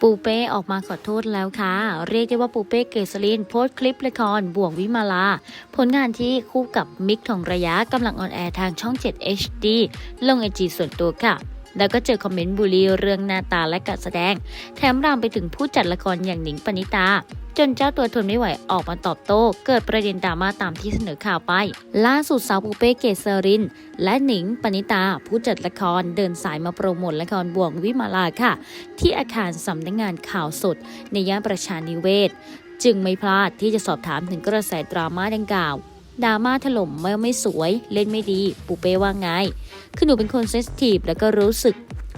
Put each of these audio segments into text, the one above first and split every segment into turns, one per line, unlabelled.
ปูเป้ออกมาขอโทษแล้วค่ะ เรียกได้ว่าปูเป้เกษรินโพสต์คลิปละครบ่วงวิมาลา ผลงานที่คู่กับมิกทองระยะกำลังออนแอร์ทางช่อง 7 HD ลงไอจีส่วนตัวค่ะ แล้วก็เจอคอมเมนต์บูลลี่เรื่องหน้าตาและการแสดง แถมรามไปถึงผู้จัดละครอย่างหนิงปณิตา จนเจ้าตัวทนไม่ไหวออกมาตอบโต้ เกิดประเด็นดราม่าตามที่เสนอข่าวไป ล่าสุดสาวปูเป้เกษริน และหนิงปณิตา ผู้จัดละครเดินสายมาโปรโมทละครบ่วงวิมาลาค่ะ ที่อาคารสำนักงานข่าวสด ในย่านประชานิเวศ จึงไม่พลาดที่จะสอบถามถึงกระแสดราม่าดังกล่าวดราม่าถล่มเมื่อไม่สวย เล่นไม่ดี ปูเป้ว่าไง คือหนูเป็นคนเซสทีฟแล้วก็รู้สึก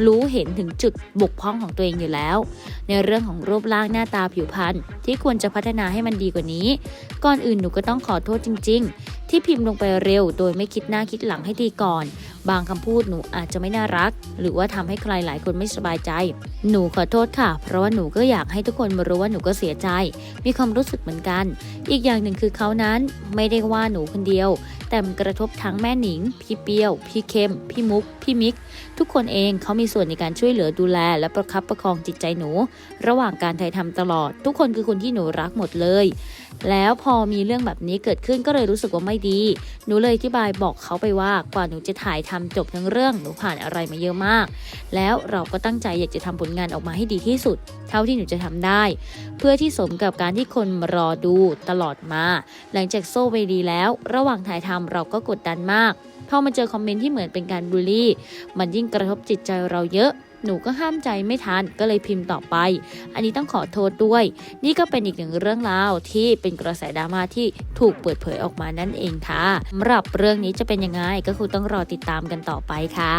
รู้เห็นถึงจุดบกพร่องของตัวเองอยู่แล้ว ในเรื่องของรูปร่างหน้าตาผิวพรรณที่ควรจะพัฒนาให้มันดีกว่านี้ ก่อนอื่นหนูก็ต้องขอโทษจริง ๆ ที่พิมพ์ลงไปเร็ว โดยไม่คิดหน้าคิดหลังให้ดีก่อน บางคำพูดหนูอาจจะไม่น่ารัก หรือว่าทำให้ใครหลายคนไม่สบายใจ หนูขอโทษค่ะ เพราะว่าหนูก็อยากให้ทุกคนมารู้ว่าหนูก็เสียใจ มีความรู้สึกเหมือนกัน อีกอย่างหนึ่งคือเขานั้นไม่ได้ว่าหนูคนเดียว แต่มันกระทบทั้งแม่หนิง พี่เปียว พี่เข้ม พี่มุก พี่มิก ทุกคนเองเขามีส่วนในการช่วยเหลือดูแล และประคับประคองจิตใจหนู ระหว่างการถ่ายทำตลอด ทุกคนคือคนที่หนูรักหมดเลย แล้วพอมีเรื่องแบบนี้เกิดขึ้นก็เลยรู้สึกว่าไม่ดี หนูเลยอธิบายบอกเขาไปว่ากว่าหนูจะถ่ายทำจบทั้งเรื่องหนูผ่านอะไรมาเยอะมาก แล้วเราก็ตั้งใจอยากจะทำผลงานออกมาให้ดีที่สุด เท่าที่หนูจะทำได้ เพื่อที่สมกับการที่คนมารอดูตลอดมา หลังจากโซ่ไปดีแล้ว ระหว่างถ่ายทำเราก็กดดันมาก พอมาเจอคอมเมนต์ที่เหมือนเป็นการบูลลี่ มันยิ่งกระทบจิตใจเราเยอะหนูก็ห้ามใจไม่ทันก็เลยพิมพ์ต่อไป อันนี้ต้องขอโทษด้วย นี่ก็เป็นอีกหนึ่งเรื่องราวที่เป็นกระแสดราม่าที่ถูกเปิดเผยออกมานั่นเองค่ะสำหรับเรื่องนี้จะเป็นยังไงก็คือต้องรอติดตามกันต่อไปค่ะ